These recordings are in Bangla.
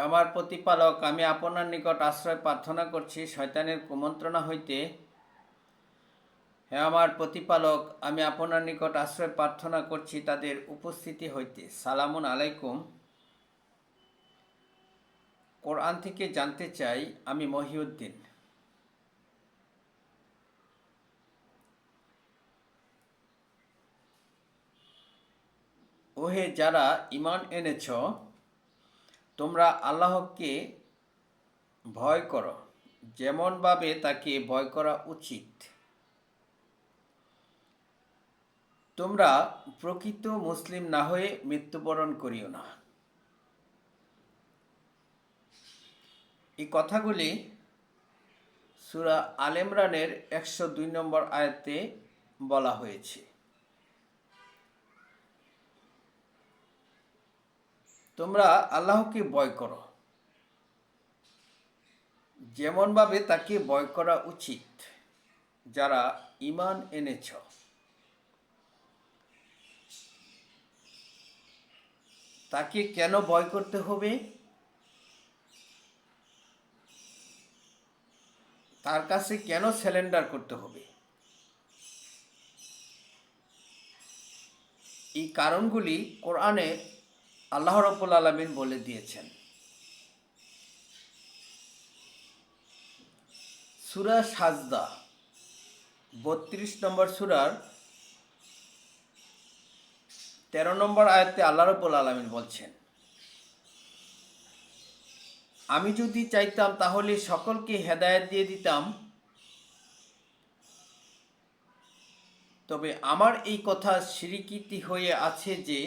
আমার প্রতিপালক, আমি আপনার নিকট আশ্রয় প্রার্থনা করছি, শয়তানের কুমন্ত্রণা হইতে। হে আমার প্রতিপালক, আমি আপনার নিকট আশ্রয় প্রার্থনা করছি, তাদের উপস্থিতি হইতে। সালামুন আলাইকুম। কোরআন থেকে জানতে চাই, আমি মহিউদ্দিন। ওহে যারা ইমান এনেছ তোমরা আল্লাহকে ভয় করো। যেমনভাবে তাকে ভয় করা উচিত। তোমরা প্রকৃত মুসলিম না হয়ে মৃত্যুবরণ করিও না। এই কথাগুলি সুরা আলেমরানের একশো দুই নম্বর আয়াতে বলা হয়েছে। তোমরা আল্লাহকে ভয় করো। যেমনভাবে তাকে ভয় করা উচিত, যারা ইমান এনেছ। তাকে কেন ভয় করতে হবে? তার কাছে কেন স্যালেন্ডার করতে হবে? এই কারণগুলি কোরআনে আল্লাহ রব্বুল আলমিন বলে দিয়েছেন। সুরা সাজদা, বত্রিশ নম্বর সুরার তেরো নম্বর আয়াতে আল্লাহ রব্বুল আলমিন বলছেন, আমি যদি চাইতাম তাহলে সকলকে হেদায়ত দিয়ে দিতাম। তবে আমার এই কথা স্বীকৃতি হয়ে আছে যে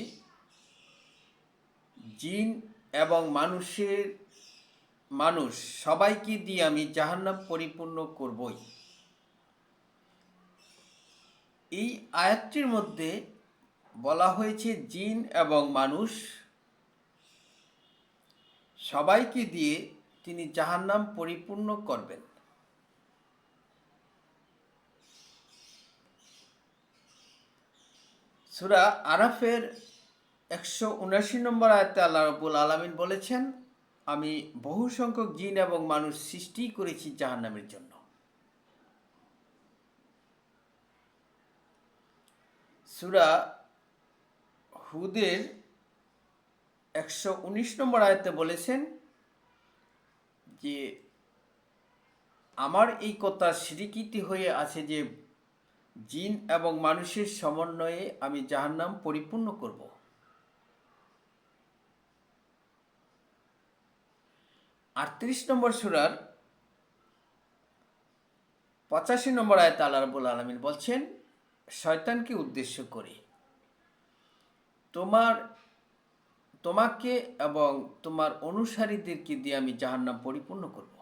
জিন এবং মানুষের মানুষ, সবাইকে দিয়ে আমি জাহান্নাম পরিপূর্ণ করবই। এই আয়াতটির মধ্যে বলা হয়েছে, জিন এবং মানুষ সবাইকে দিয়ে তিনি জাহান্নাম পরিপূর্ণ করবেন। সুরা আরাফের একশো উনাশি নম্বর আয়তে আল্লাহ রবুল আলমিন বলেছেন, আমি বহু সংখ্যক জিন এবং মানুষ সৃষ্টি করেছি জাহান্নামের জন্য। সুরা হুদের একশো উনিশ নম্বর আয়তে বলেছেন যে, আমার এই কথা স্বীকৃতি হয়ে আছে যে, জিন এবং মানুষের সমন্বয়ে আমি জাহান্নাম পরিপূর্ণ করব। আটত্রিশ নম্বর সুরার পঁচাশি নম্বর আয়তে আল্লাহ রাবুল আলমিন বলছেন, শয়তানকে উদ্দেশ্য করে। তোমার, তোমাকে এবং তোমার অনুসারীদেরকে দিয়ে আমি জাহান্নাম পরিপূর্ণ করব।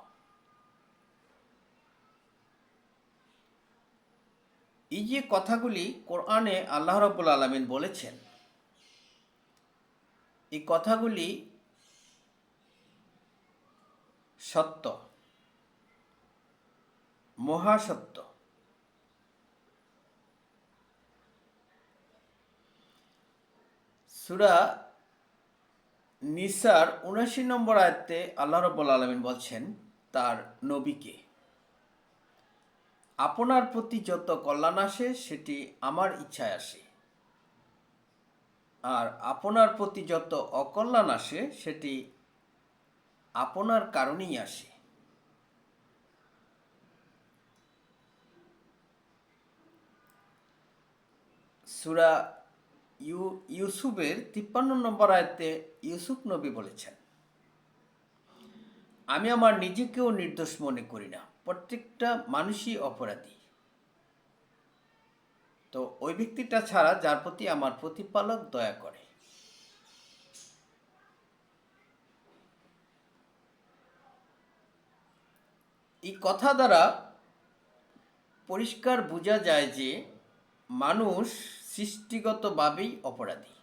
এই যে কথাগুলি কোরআনে আল্লাহ রব্বুল আলমিন বলেছেন, এই কথাগুলি সত্য। মহাসত্য। সুরা নিসার উনাশি নম্বর আয়তে আল্লাহ রব্বুল আলমিন বলছেন, তার নবীকে, আপনার প্রতি যত কল্যাণ আসে, সেটি আমার ইচ্ছায় আসে। আর আপনার প্রতি যত অকল্যাণ আসে, সেটি আপনার কারণেই আসে। সুরা ইউ, ইউসুফের তিপ্পান্ন নম্বর আয়তে ইউসুফ নবী বলেছেন, আমি আমার নিজেকেও নির্দোষ মনে করি না। প্রত্যেকটা মানুষই অপরাধী। তো ওই ব্যক্তিটা ছাড়া যার প্রতি আমার প্রতিপালক দয়া করে। এই কথা দ্বারা পরিষ্কার বোঝা যায় যে মানুষ সৃষ্টিগতভাবেই অপরাধী।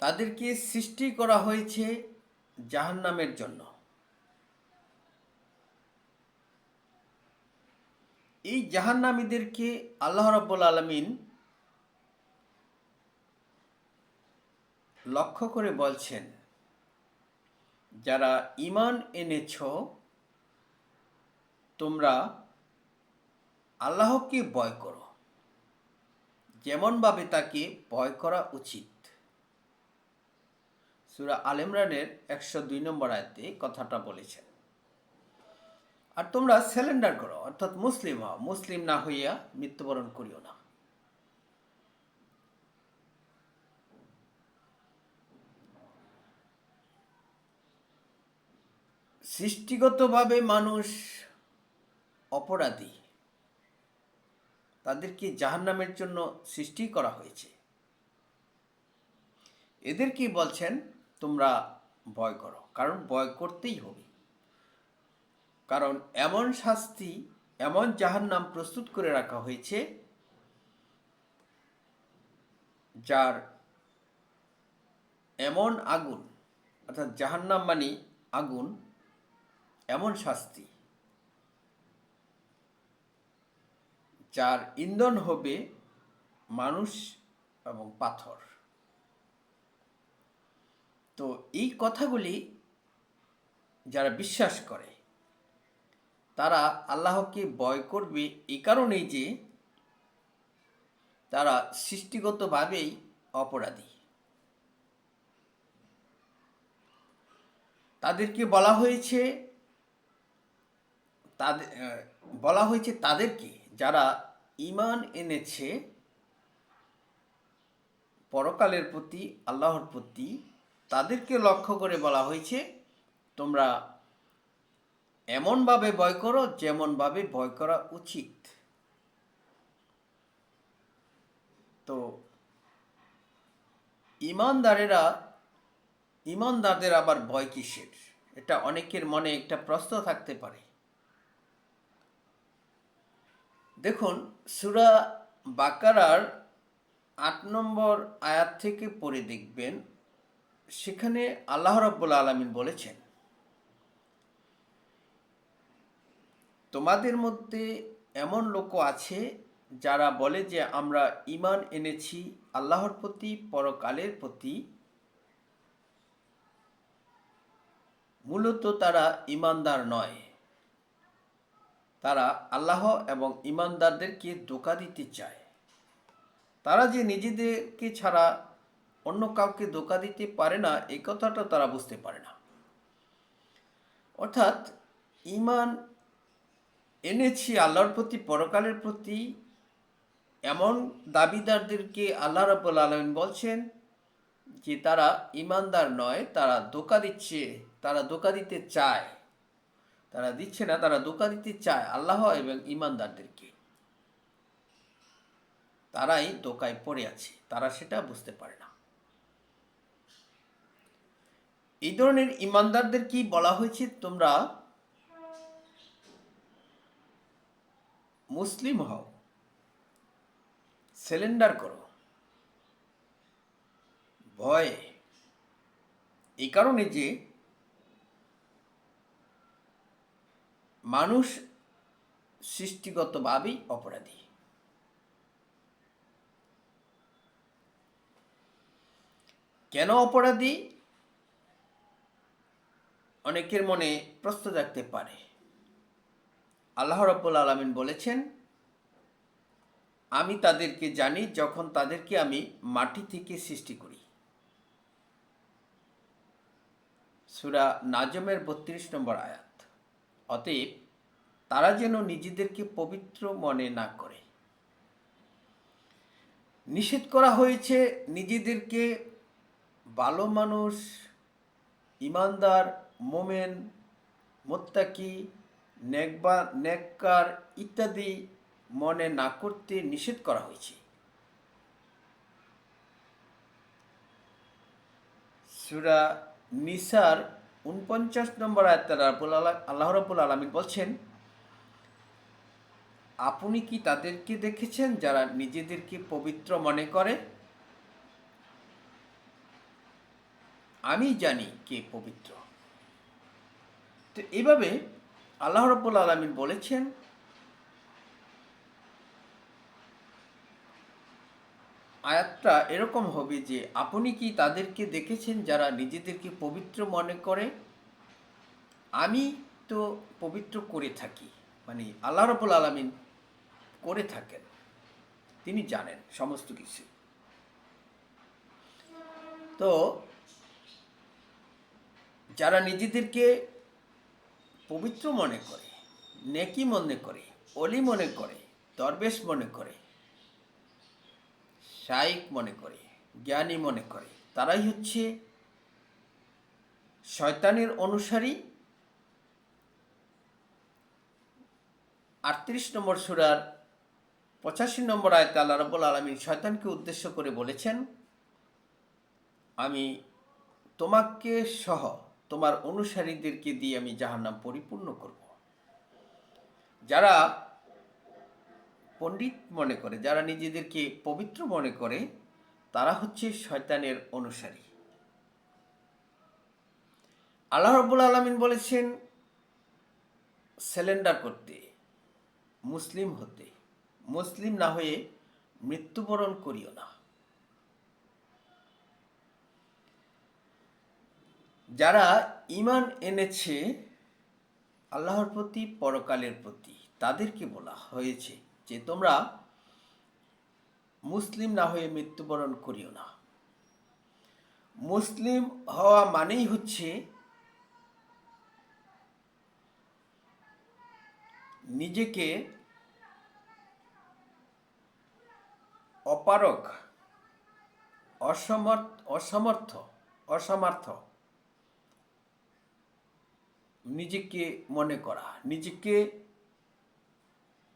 তাদেরকে সৃষ্টি করা হয়েছে জাহান্নামের জন্য। এই জাহান্নামীদেরকে আল্লাহ রাব্বুল আলমিন লক্ষ্য করে বলছেন যারা ইমান এনেছ, তোমরা আল্লাহকে ভয় করো। যেমনভাবে তাকে ভয় করা উচিত। সুরা আল ইমরানের একশো দুই নম্বর আয়তে কথাটা বলেছেন। আর তোমরা স্যালেন্ডার করো, অর্থাৎ মুসলিম হও, মুসলিম না হইয়া মৃত্যুবরণ করিও না। সৃষ্টিগতভাবে মানুষ অপরাধী। তাদেরকে জাহান্নামের জন্য সৃষ্টি করা হয়েছে। এদের কি বলছেন? তোমরা ভয় করো, কারণ ভয় করতেই হবে। কারণ এমন শাস্তি, এমন জাহান্নাম প্রস্তুত করে রাখা হয়েছে, যার এমন আগুন, অর্থাৎ জাহান্নাম মানে আগুন এমন শাস্তি যার ইন্ধন হবে মানুষ এবং পাথর। তো এই কথাগুলি যারা বিশ্বাস করে, তারা আল্লাহকে ভয় করবে এই কারণেই যে তারা সৃষ্টিগতভাবেই অপরাধী। তাদেরকে বলা হয়েছে তাদের বলা হয়েছে তাদেরকে যারা ইমান এনেছে, পরকালের প্রতি, আল্লাহর প্রতি, তাদেরকে লক্ষ্য করে বলা হয়েছে, তোমরা এমনভাবে ভয় করো যেমনভাবে ভয় করা উচিত। তো, ইমানদারেরা, ইমানদারদের আবার ভয় কিসের? এটা অনেকের মনে একটা প্রশ্ন থাকতে পারে। দেখুন, সুরা বাকারার আট নম্বর আয়াত থেকে পড়ে দেখবেন, সেখানে আল্লাহ রব্বুল আলমিন বলেছেন, তোমাদের মধ্যে এমন লোক আছে যারা বলে যে আমরা ইমান এনেছি আল্লাহর প্রতি, পরকালের প্রতি। মূলত তারা ইমানদার নয়। তারা আল্লাহ এবং ইমানদারদেরকে ধোকা দিতে চায়। তারা যে নিজেদেরকে ছাড়া অন্য কাউকে ধোকা দিতে পারে না এই কথাটা তারা বুঝতে পারে না। অর্থাৎ ইমান এনেছি আল্লাহর প্রতি, পরকালের প্রতি এমন দাবিদারদেরকে আল্লাহ রাবুল আলমিন বলছেন যে তারা ইমানদার নয়, তারা ধোকা দিচ্ছে, তারা ধোকা দিতে চায়। তারা দিচ্ছে না, তারা ধোকা দিতে চায় আল্লাহ এবং ইমানদারদেরকে। তারাই দোকায় পড়ে আছে, তারা সেটা বুঝতে পারে না। এই ধরনের ইমানদারদের কি বলা হয়েছে? তোমরা মুসলিম হও, সিলিন্ডার করো, ভয়। এই কারণে যে মানুষ সৃষ্টিগতভাবেই অপরাধী। কেন অপরাধী? অনেকের মনে প্রশ্ন জাগতে পারে। আল্লাহ রব্বুল আলমিন বলেছেন, আমি তাদেরকে জানি যখন তাদেরকে আমি মাটি থেকে সৃষ্টি করি। সুরা নাজমের বত্রিশ নম্বর আয়াত। অতএব তারা যেন নিজেদেরকে পবিত্র মনে না করে। নিষেধ করা হয়েছে নিজেদেরকে ভালো মানুষ, ইমানদার, মোমেন, মোত্তাকি, নেকবা, নেককার ইত্যাদি মনে না করতে নিষেধ করা হয়েছে। সুরা নিসার উনপঞ্চাশ নম্বর আয়াতার আল্লাহ রবুল আলমিন বলছেন, আপনি কি তাদেরকে দেখেছেন যারা নিজেদেরকে পবিত্র মনে করে? আমি জানি কে পবিত্র। তো এভাবে আল্লাহ রব্বুল আলমিন বলেছেন আয়াতটা এরকম হবে যে, আপনি কি তাদেরকে দেখেছেন যারা নিজেদেরকে পবিত্র মনে করে? আমি তো পবিত্র করে থাকি মানে আল্লাহ রবুল আলমিন করে থাকেন, তিনি জানেন সমস্ত কিছু। তো যারা নিজেদেরকে পবিত্র মনে করে, নেকি মনে করে, অলি মনে করে, দরবেশ মনে করে শাইক মনে করে, জ্ঞানী মনে করে। তারাই হচ্ছে শয়তানের অনুসারী। আটত্রিশ নম্বর সুরার পঁচাশি নম্বর আয়তে আল্লাহ রব্বুল আলমিন শয়তানকে উদ্দেশ্য করে বলেছেন, আমি তোমাকে সহ তোমার অনুসারীদেরকে দিয়ে আমি জাহান্নাম পরিপূর্ণ করব। যারা পণ্ডিত মনে করে, যারা নিজেদেরকে পবিত্র মনে করে, তারা হচ্ছে শয়তানের অনুসারী। আল্লাহ রব্বুল আলমিন বলেছেন, সিলিন্ডার করতে, মুসলিম হতে, মুসলিম না হয়ে মৃত্যুবরণ করিও না। যারা ইমান এনেছে, আল্লাহর প্রতি, পরকালের প্রতি, তাদেরকে বলা হয়েছে যে তোমরা মুসলিম না হয়ে মৃত্যুবরণ করিও না। মুসলিম হওয়া মানেই হচ্ছে নিজেকে অপারক অসমর্থ অসমর্থ অসমর্থ নিজেকে মনে করা, নিজেকে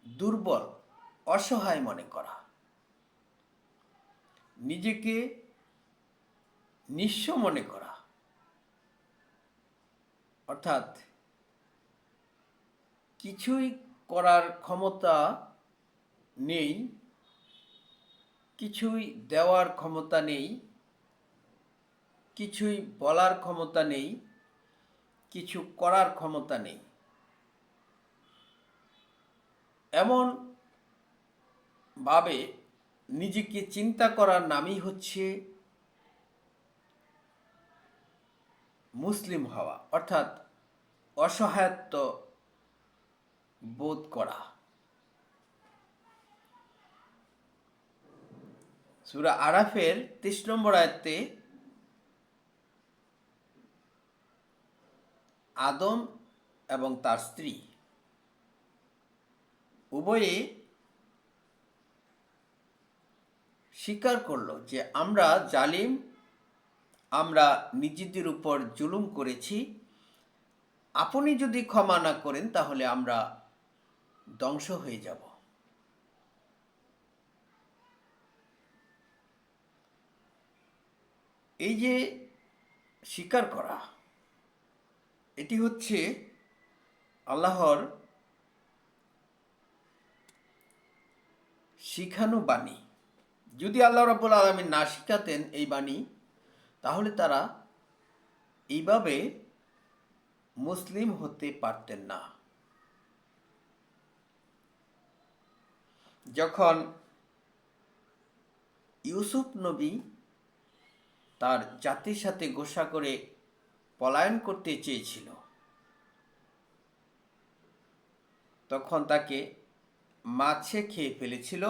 দুর্বল অসহায় মনে করা। নিজেকে নিঃস্ব মনে করা। অর্থাৎ কিছুই করার ক্ষমতা নেই, কিছুই দেওয়ার ক্ষমতা নেই, কিছুই বলার ক্ষমতা নেই, কিছু করার ক্ষমতা নেই। এমন ভাবে নিজেকে চিন্তা করার নামই হচ্ছে মুসলিম হওয়া, অর্থাৎ অসহায়ত্ব বোধ করা। সুরা আরাফের তেইশ নম্বর আয়ত্তে আদম এবং তার স্ত্রী উভয়ে স্বীকার করল যে আমরা জালিম, আমরা নিজেদের উপর জুলুম করেছি। আপনি যদি ক্ষমা না করেন, তাহলে আমরা ধ্বংস হয়ে যাব। এই যে স্বীকার করা, এটি হচ্ছে আল্লাহর শিখানো বাণী। যদি আল্লাহ রাবুল আলমী না শিখাতেন এই বাণী, তাহলে তারা এইভাবে মুসলিম হতে পারতেন না। যখন ইউসুফ নবী তার জাতির সাথে গোসা করে পলায়ন করতে চেয়েছিল, তখন তাকে মাছে খেয়ে ফেলেছিল।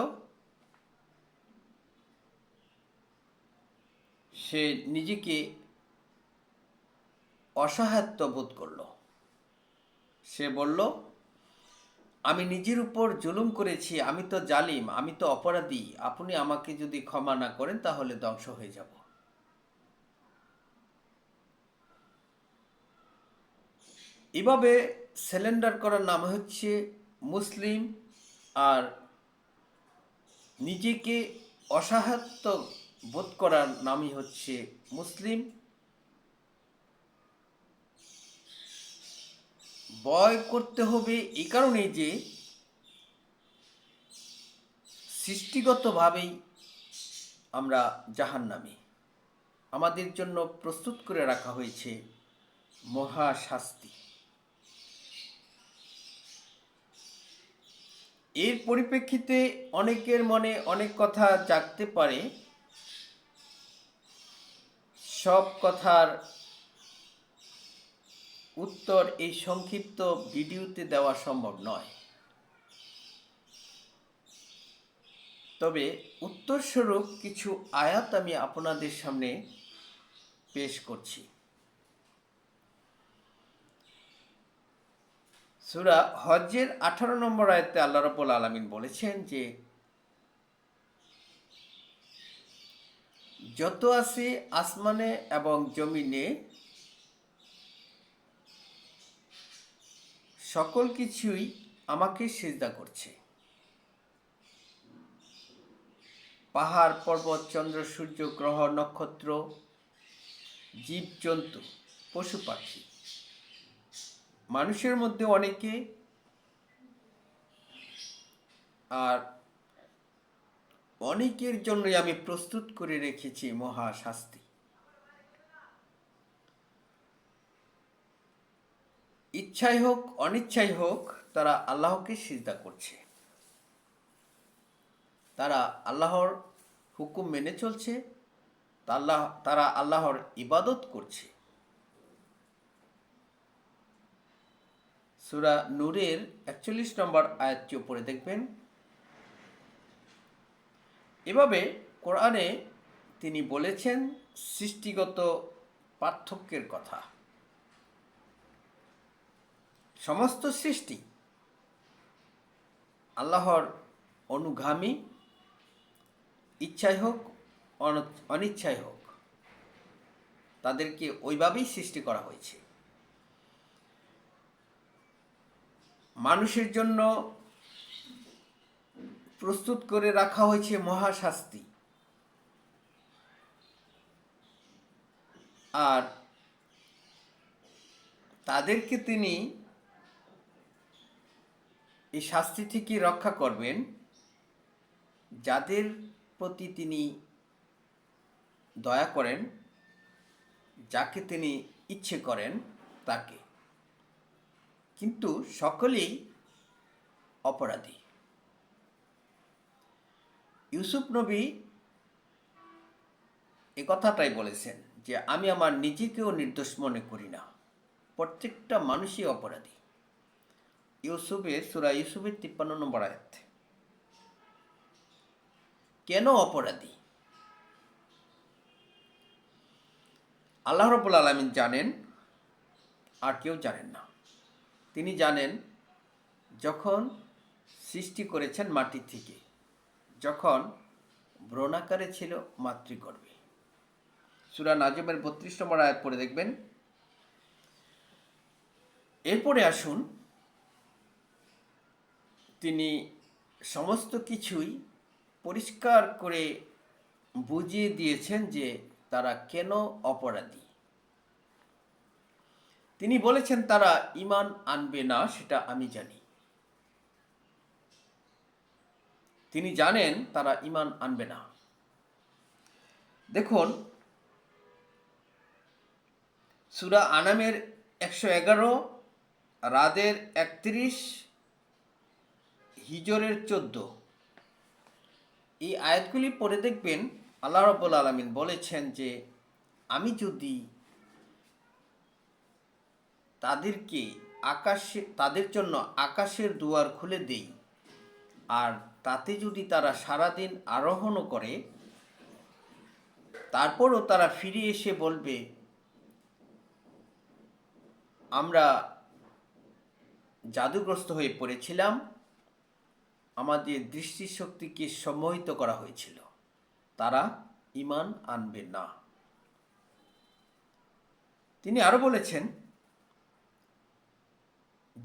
সে নিজেকে অসহায়ত্ব বোধ করল। সে বলল, আমি নিজের উপর জুলুম করেছি, আমি তো জালিম, আমি তো অপরাধী, আপনি আমাকে যদি ক্ষমা না করেন তাহলে ধ্বংস হয়ে যাব। এভাবে সিলিন্ডার করার নাম হচ্ছে মুসলিম, আর নিজেকে অসহায়ত্ব বোধ করার নামই হচ্ছে মুসলিম। বয় করতে হবে এই কারণেই যে সৃষ্টিগতভাবেই আমরা জাহান নামে আমাদের জন্য প্রস্তুত করে রাখা হয়েছে মহাশাস্তি। এর পরিপ্রেক্ষিতে অনেকের মনে অনেক কথা জাগতে পারে। সব কথার উত্তর এই সংক্ষিপ্ত ভিডিওতে দেওয়া সম্ভব নয়। তবে উত্তরস্বরূপ কিছু আয়াত আমি আপনাদের সামনে পেশ করছি। সুরা হজ্জের আঠারো নম্বর আয়তে আল্লাহ রব্বুল আলমিন বলেছেন যে যত আছে আসমানে এবং জমিনে, সকল কিছুই আমাকে সেজদা করছে। পাহাড়, পর্বত, চন্দ্র, সূর্য, গ্রহ, নক্ষত্র, জীবজন্তু, পশু পাখি, মানুষের মধ্যে অনেকে আর অনেকের জন্যই আমি প্রস্তুত করে রেখেছি মহা শাস্তি। ইচ্ছাই হোক, অনিচ্ছাই হোক, তারা আল্লাহকে সিজদা করছে। তারা আল্লাহর হুকুম মেনে চলছে আল্লাহ তারা আল্লাহর ইবাদত করছে। সুরা নূরের একচল্লিশ নম্বর আয়াতটি পড়ে দেখবেন এভাবে কোরআনে তিনি বলেছেন সৃষ্টিগত পার্থক্যের কথা। সমস্ত সৃষ্টি আল্লাহর অনুগামী, ইচ্ছাই হোক অনিচ্ছাই হোক, তাদেরকে ওইভাবেই সৃষ্টি করা হয়েছে। মানুষের জন্য প্রস্তুত করে রাখা হয়েছে মহাশাস্তি। আর তাদেরকে তিনি এই শাস্তি থেকে রক্ষা করবেন, যাদের প্রতি তিনি দয়া করেন, যাকে তিনি ইচ্ছে করেন তাকে। কিন্তু সকলেই অপরাধী। ইউসুফ নবী এ কথাটাই বলেছেন যে, আমি আমার নিজেকেও নির্দোষ মনে করি না। প্রত্যেকটা মানুষই অপরাধী। ইউসুফে সুরা ইউসুফের তিপ্পান্ন নম্বর আয়াত। কেন অপরাধী? আল্লাহ রবুল আলমিন জানেন, আর কেউ জানেন না। তিনি জানেন, যখন সৃষ্টি করেছেন মাটি থেকে যখন ব্রণাকারে ছিল মাতৃগর্ভে। সুরা নাজমের বত্রিশ নম্বর আয়াত পড়ে দেখবেন। এরপরে আসুন, তিনি সমস্ত কিছুই পরিষ্কার করে বুঝিয়ে দিয়েছেন যে তারা কেন অপরাধী। তিনি বলেছেন, তারা ইমান আনবে না, সেটা আমি জানি। তিনি জানেন তারা ইমান আনবে না। দেখুন, সুরা আনামের একশো এগারো, রাদের একত্রিশ, হিজরের চোদ্দ। এই আয়াতগুলি পড়ে দেখবেন আল্লাহ রব্বুল আলমিন বলেছেন যে, আমি যদি তাদেরকে আকাশে, তাদের জন্য আকাশের দুয়ার খুলে দেই, আর তাতে যদি তারা সারাদিন আরোহণও করে, তারপরও তারা ফিরে এসে বলবে, আমরা জাদুগ্রস্ত হয়ে পড়েছিলাম। আমাদের দৃষ্টিশক্তিকে সম্মোহিত করা হয়েছিল। তারা ইমান আনবে না। তিনি আরও বলেছেন,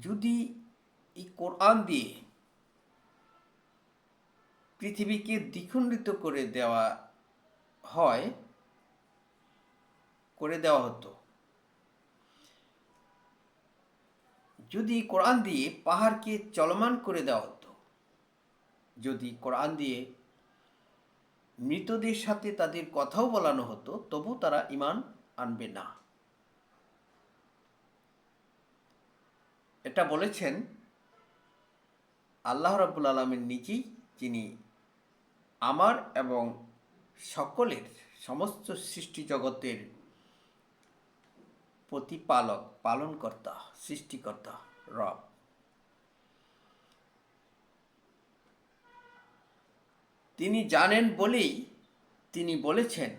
যদি এই কোরআন দিয়ে পৃথিবীকে দ্বিখণ্ডিত করে দেওয়া হয়, করে দেওয়া হতো। যদি কোরআন দিয়ে পাহাড়কে চলমান করে দেওয়া হতো, যদি কোরআন দিয়ে মৃতদের সাথে তাদের কথাও বলানো হতো, তবু তারা ইমান আনবে না। এটা বলেছেন আল্লাহ রাবুল আলমের নিজেই, যিনি আমার এবং সকলের সমস্ত সৃষ্টি জগতের প্রতিপালক, পালনকর্তা, সৃষ্টিকর্তা, রব। তিনি জানেন বলেই তিনি বলেছেন,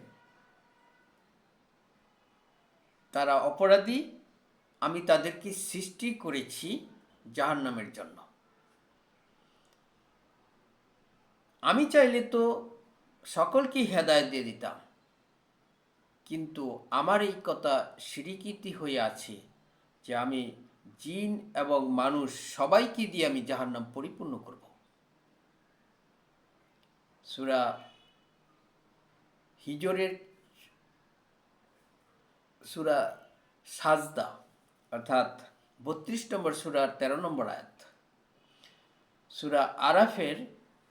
তারা অপরাধী, আমি তাদেরকে সৃষ্টি করেছি জাহান্নামের জন্য। আমি চাইলে তো সকলকেই হেদায়ত দিয়ে দিতাম। কিন্তু আমার এই কথা সিরিকিতি হয়ে আছে যে আমি জিন এবং মানুষ সবাইকে দিয়ে আমি যাহার নাম পরিপূর্ণ করব। সুরা হিজরের সুরা সাজদা, অর্থাৎ বত্রিশ নম্বর সুরার তেরো নম্বর আয়াত। সুরা আরাফের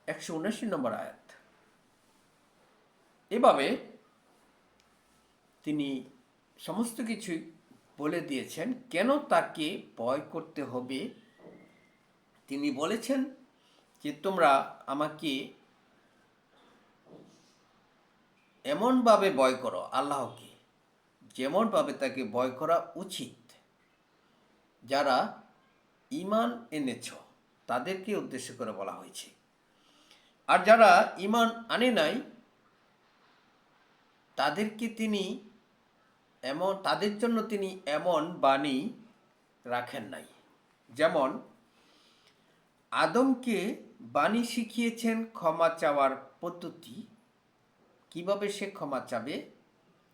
একশো উনআশি নম্বর আয়াত। এভাবে তিনি সমস্ত কিছুই বলে দিয়েছেন, কেন তাকে ভয় করতে হবে? তিনি বলেছেন যে, তোমরা আমাকে এমনভাবে ভয় করো, আল্লাহকে, যেমনভাবে তাকে ভয় করা উচিত। যারা ইমান এনেছ, তাদেরকে উদ্দেশ্য করে বলা হয়েছে। আর যারা ইমান আনে নাই, তাদেরকে তিনি এমন, তাদের জন্য তিনি এমন বাণী রাখেন নাই। যেমন, আদমকে বাণী শিখিয়েছেন ক্ষমা চাওয়ার পদ্ধতি। কীভাবে সে ক্ষমা চাবে?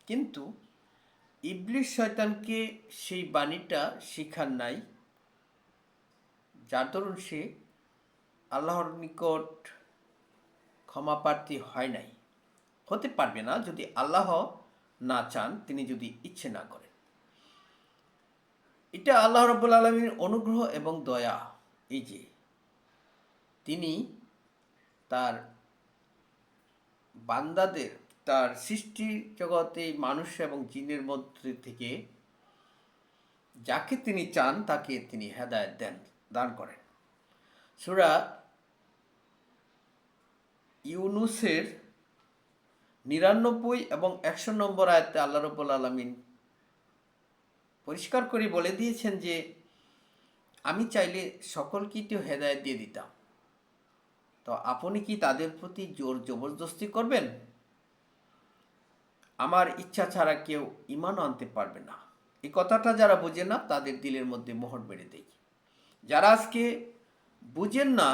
কিন্তু ইবলিশ শয়তানকে সেই বাণীটা শিখান নাই। যার দরুন সে আল্লাহর নিকট ক্ষমা প্রার্থী হয় নাই। হতে পারবে না যদি আল্লাহ না চান, তিনি যদি ইচ্ছে না করেন। এটা আল্লাহ রব্বুল আলমীর অনুগ্রহ এবং দয়া। এই যে, তিনি তার বান্দাদের, তার সৃষ্টি জগতে মানুষ এবং জিনের মধ্যে থেকে যাকে তিনি চান, তাকে তিনি হেদায়ত দেন, দান করেন। সুরা ইউনুসের নিরানব্বই এবং একশো নম্বর আয়তে আল্লাহ রব্বুল আলমিন পরিষ্কার করে বলে দিয়েছেন যে, আমি চাইলে সকলকেই তো হেদায়ত দিয়ে দিতাম। তো আপনি কি তাদের প্রতি জোর জবরদস্তি করবেন? আমার ইচ্ছা ছাড়া কেউ ইমানও আনতে পারবে না। এই কথাটা যারা বোঝে না, তাদের দিলের মধ্যে মোহর বেড়ে দেয়। যারা আজকে বুঝেন না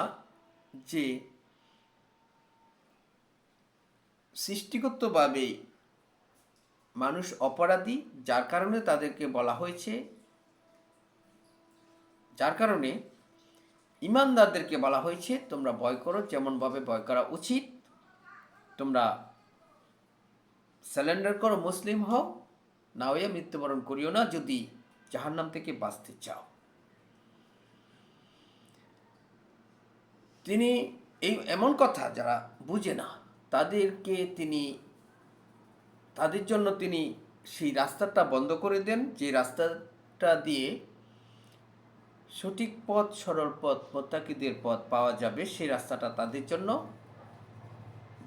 যে সৃষ্টিগতভাবে মানুষ অপরাধী, যার কারণে তাদেরকে বলা হয়েছে, যার কারণে ইমানদারদেরকে বলা হয়েছে, তোমরা ভয় করো, যেমনভাবে ভয় করা উচিত। তোমরা স্যালেন্ডার করো, মুসলিম হও, না হইয়া মৃত্যুবরণ করিও না, যদি জাহান্নাম থেকে বাঁচতে চাও। তিনি এই এমন কথা যারা বুঝে না। তাদেরকে তিনি, তাদের জন্য তিনি সেই রাস্তাটা বন্ধ করে দেন, যে রাস্তাটা দিয়ে সঠিক পথ, সরল পথ মোত্তাকিদের পথ পাওয়া যাবে, সেই রাস্তাটা তাদের জন্য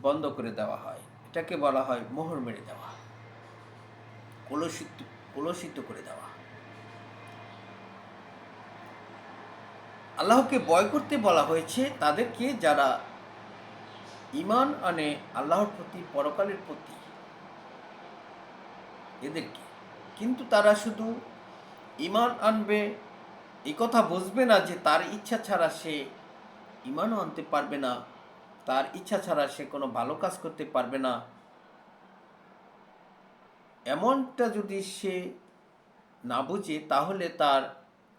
বন্ধ করে দেওয়া হয়। এটাকে বলা হয় মোহর মেরে দেওয়া। কলসিত কলসিত করে দেওয়া। আল্লাহকে বয় করতে বলা হয়েছে তাদেরকে যারা ইমান আনে আল্লাহর প্রতি, পরকালের প্রতি। এদেরকে কিন্তু তারা শুধু ইমান আনবে এই কথা বুঝবে না যে তার ইচ্ছা ছাড়া সে ইমানও আনতে পারবে না, তার ইচ্ছা ছাড়া সে কোনো ভালো কাজ করতে পারবে না। এমনটা যদি সে না বুঝে, তাহলে তার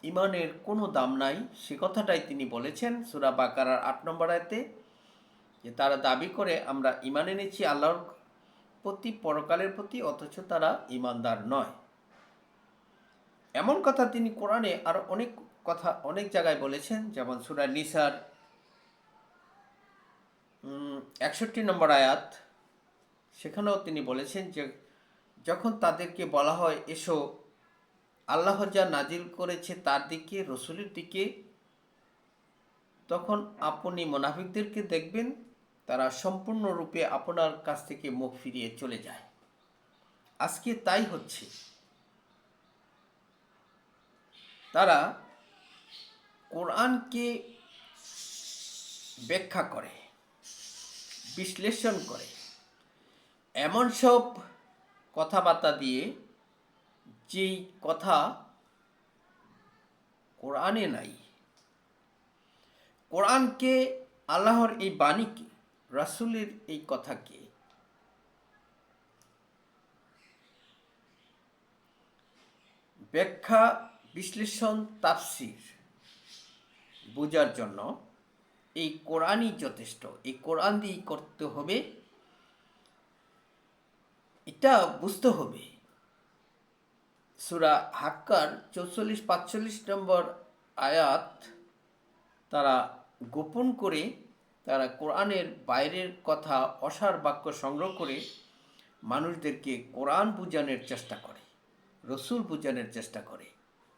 ইমানের কোনো দাম নাই। সে কথাটাই তিনি বলেছেন সুরা বাকারার আট নম্বর আয়তে। যে তারা দাবি করে, আমরা ইমান এনেছি আল্লাহর প্রতি, পরকালের প্রতি, অথচ তারা ইমানদার নয়। এমন কথা তিনি কোরআনে আর অনেক কথা, অনেক জায়গায় বলেছেন, যেমন সুরা নিসার একষট্টি নম্বর আয়াত। সেখানেও তিনি বলেছেন যে, যখন তাদেরকে বলা হয়, এসো, আল্লাহ যা নাজিল করেছে তার দিকে, রসুলের দিকে, তখন আপনি মোনাফিকদেরকে দেখবেন তারা সম্পূর্ণরূপে আপনার কাছ থেকে মুখ ফিরিয়ে চলে যায়। আজকে তাই হচ্ছে। তারা কোরআনকে ব্যাখ্যা করে, বিশ্লেষণ করে। এমন সব কথাবার্তা দিয়ে যেই কথা কোরআনে নাই, কোরআনকে আল্লাহর এই বাণীকে রাসূলের এই কথাকে ব্যাখ্যা, বিশ্লেষণ, তাফসির বোঝার জন্য এই কোরআনই যথেষ্ট। এই কোরআন দিয়েই করতে হবে, এটা বুঝতে হবে। সুরা হাক্কার চৌচল্লিশ, পাঁচচল্লিশ নম্বর আয়াত তারা গোপন করে তারা কোরআনের বাইরের কথা অসার বাক্য সংগ্রহ করে মানুষদেরকে কোরআন বুঝানোর চেষ্টা করে, রসুল বুঝানোর চেষ্টা করে।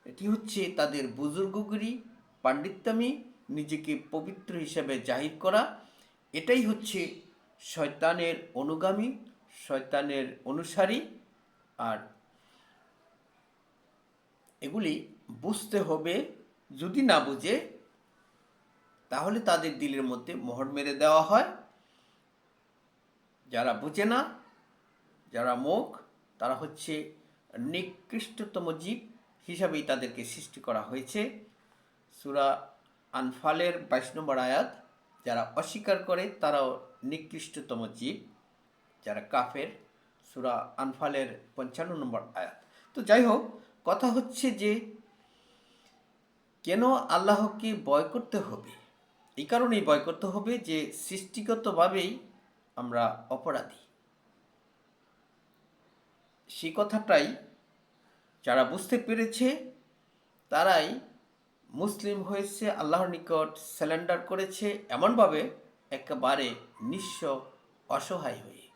এটি হচ্ছে তাদের বুজুর্গগিরি পাণ্ডিত্যামি, নিজেকে পবিত্র হিসেবে জাহির করা। এটাই হচ্ছে শয়তানের অনুগামী, শয়তানের অনুসারী। আর এগুলি বুঝতে হবে, যদি না বুঝে তাহলে তাদের দিলের মধ্যে মোহর মেরে দেওয়া হয়। যারা বুঝে না, যারা মুখ, তারা হচ্ছে নিকৃষ্টতম জীব হিসাবেই তাদেরকে সৃষ্টি করা হয়েছে। সুরা আনফালের বাইশ নম্বর আয়াত, যারা অস্বীকার করে তারাও নিকৃষ্টতম জীব, যারা কাফের, সুরা আনফালের পঞ্চান্ন নম্বর আয়াত। তো যাই হোক, কথা হচ্ছে যে কেন আল্লাহকে বয় করতে হবে? এই কারণেই ভয় করতে হবে যে সৃষ্টিগতভাবেই আমরা অপরাধী। সেই কথাটাই যারা বুঝতে পেরেছে, তারাই মুসলিম হয়েছে, আল্লাহর নিকট স্যালেন্ডার করেছে, এমনভাবে একেবারে নিঃস্ব, অসহায় হয়ে।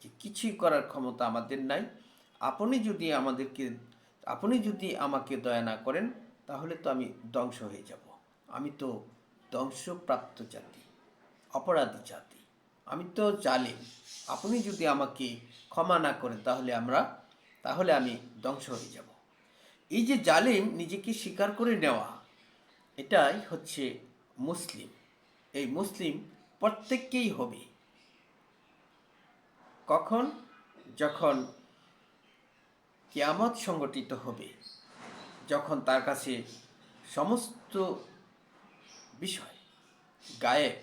যে কিছুই করার ক্ষমতা আমাদের নাই। আপনি যদি আমাদেরকে, আপনি যদি আমাকে দয়া না করেন, তাহলে তো আমি ধ্বংস হয়ে যাব। আমি তো ধ্বংসপ্রাপ্ত জাতি, অপরাধী জাতি। আমি তো জালিম। আপনি যদি আমাকে ক্ষমা না করেন, তাহলে আমরা, তাহলে আমি ধ্বংস হয়ে যাব। এই যে জালিম নিজেকে স্বীকার করে নেওয়া, এটাই হচ্ছে মুসলিম। এই মুসলিম প্রত্যেককেই হবে। কখন? যখন কিয়ামত সংগঠিত হবে, যখন তার কাছে সমস্ত বিষয় গায়ে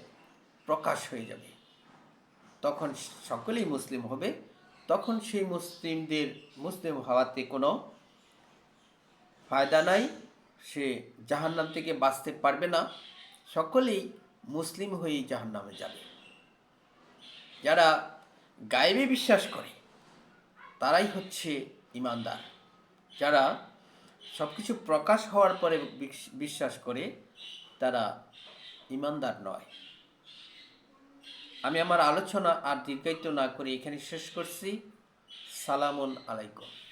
প্রকাশ হয়ে যাবে। তখন সকলেই মুসলিম হবে। তখন সেই মুসলিমদের, মুসলিম হওয়াতে কোনো ফায়দা নাই। সে জাহান্নাম থেকে বাঁচতে পারবে না। সকলেই মুসলিম হয়েই জাহান্নামে যাবে। যারা গায়েবে বিশ্বাস করে, তারাই হচ্ছে ইমানদার। যারা সব কিছু প্রকাশ হওয়ার পরে বিশ- বিশ্বাস করে, তারা ইমানদার নয়। আমি আমার আলোচনা আর দীর্ঘায়িত না করে এখানে শেষ করছি। সালামুন আলাইকুম।